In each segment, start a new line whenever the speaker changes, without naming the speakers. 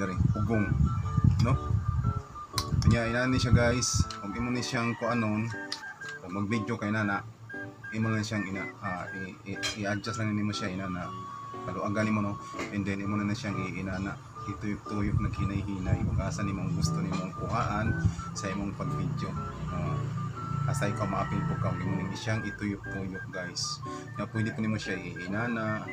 Dari, ugong. No? Kanya inani siya guys. Kung imo ni siyang kuanon, kung mag-video kay nana, imo lang siyang ina i- i-adjust lang nimo siya ina na kaluagan nimo no. And then imo na na siyang iinana ituyok-tuyok na hinay-hinay kung asa nimong gusto nimong kuhaan sa imong pag-video. Ah, asa ikaw maapil po ka imo ning siyang ituyok-tuyok guys. Na pwede po nimo siya iinana,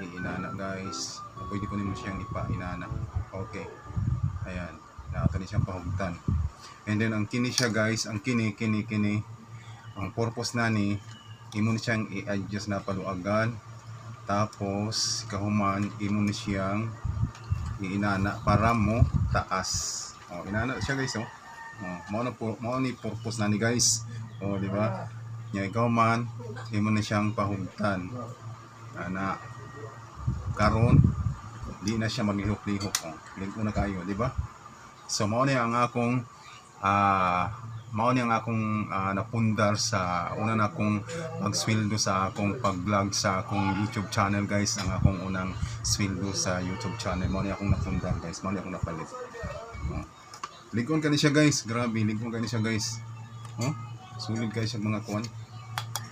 iinana guys. Pwede po nimo siyang ipa-inana. Okay. Ayan. Naato ni siyang pahugtan. And then ang kini siya guys, ang kini kini kini ang purpose na ni imo ni siyang i-adjust na paluagan tapos kahuman imo ni siyang iinana para mo taas. Oh, inana siya guys oh. Oh, mao na ni purpose na ni guys. Oh, di ba? Nya ikaw man imo siyang pahugtan. Ana karon di na siya maglihok-lihok. Oh. Lingko na kayo, di ba? So mao ni ang akong ah mao ni ang akong ah, napundar sa una na akong magsweldo sa akong pag-vlog sa akong YouTube channel guys. Ang akong unang sweldo sa YouTube channel. Mao ni akong napundar guys. Mao ni akong napalit. Ligon ka ni siya guys. Grabe ligon ka ni siya guys. Oh sulit guys yung mga kuan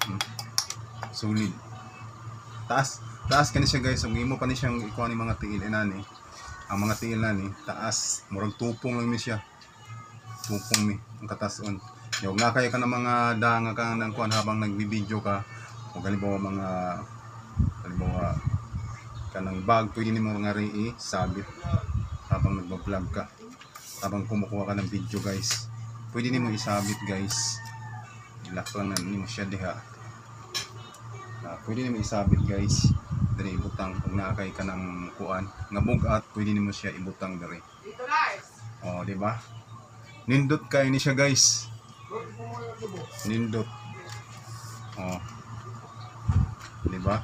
hmm. sulit. Taas taas ka ni siya guys. Kung imo pa ni siyang ikuha ni mga tiil inani ang mga tiil na ni. Taas. Murag tupong lang ni siya. Tupong mi ang katason yung nga kayo ka ng mga danga ka ng kuan habang nagbibideo ka. O halimbawa mga halimbawa ka ng bag pwede ni mo nga rin i-sabit habang nagbablog ka. Habang kumukuha ka ng video guys. Pwede ni mo isabit guys. Ilak lang na ni mo siya diha. Ah, pwede ni mo isabit guys diri ibutang. Kung nakakay ka ng kuan nga bugat pwede nimo siya ibutang diri. Oh di ba? Nindot kay ni siya guys. Nindot. Oh. Di ba?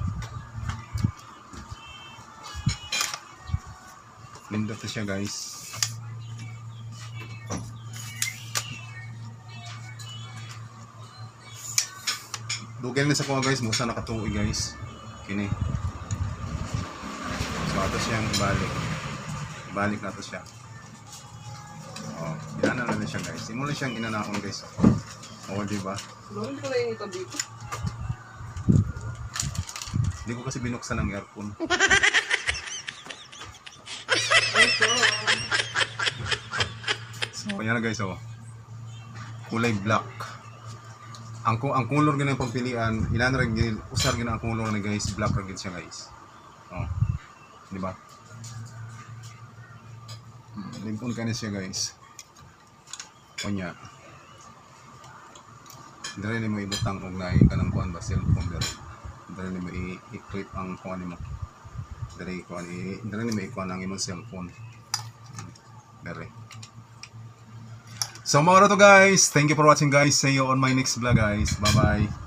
Nindot siya guys. Dugay na sa kuha guys, musa nakatuoy guys. Kini. So ato siyang ibalik. Ibalik na to siya. Oh, yan na lang siya guys. Simula siyang inanaon guys. Oh, di ba?
Bakit ko na yung ito dito?
Hindi ko kasi binuksan ng aircon.
Ito.
So, yan na guys, oh. Kulay black. Ang ang color gyud ng pagpilian, ilan ra gyud usar gyud ang color na guys, black gyud siya guys. Di ba? Hmm, Limpon ka na siya guys. Kunya. Dire ni mo ibutang og naay ka ng kuan ba cellphone dire. Dire ni mo i-clip ang kuan nimo. Dire kuan i dire ni mo ikuan ang imong cellphone. Dire. So, mga to guys. Thank you for watching guys. See you on my next vlog guys. Bye-bye.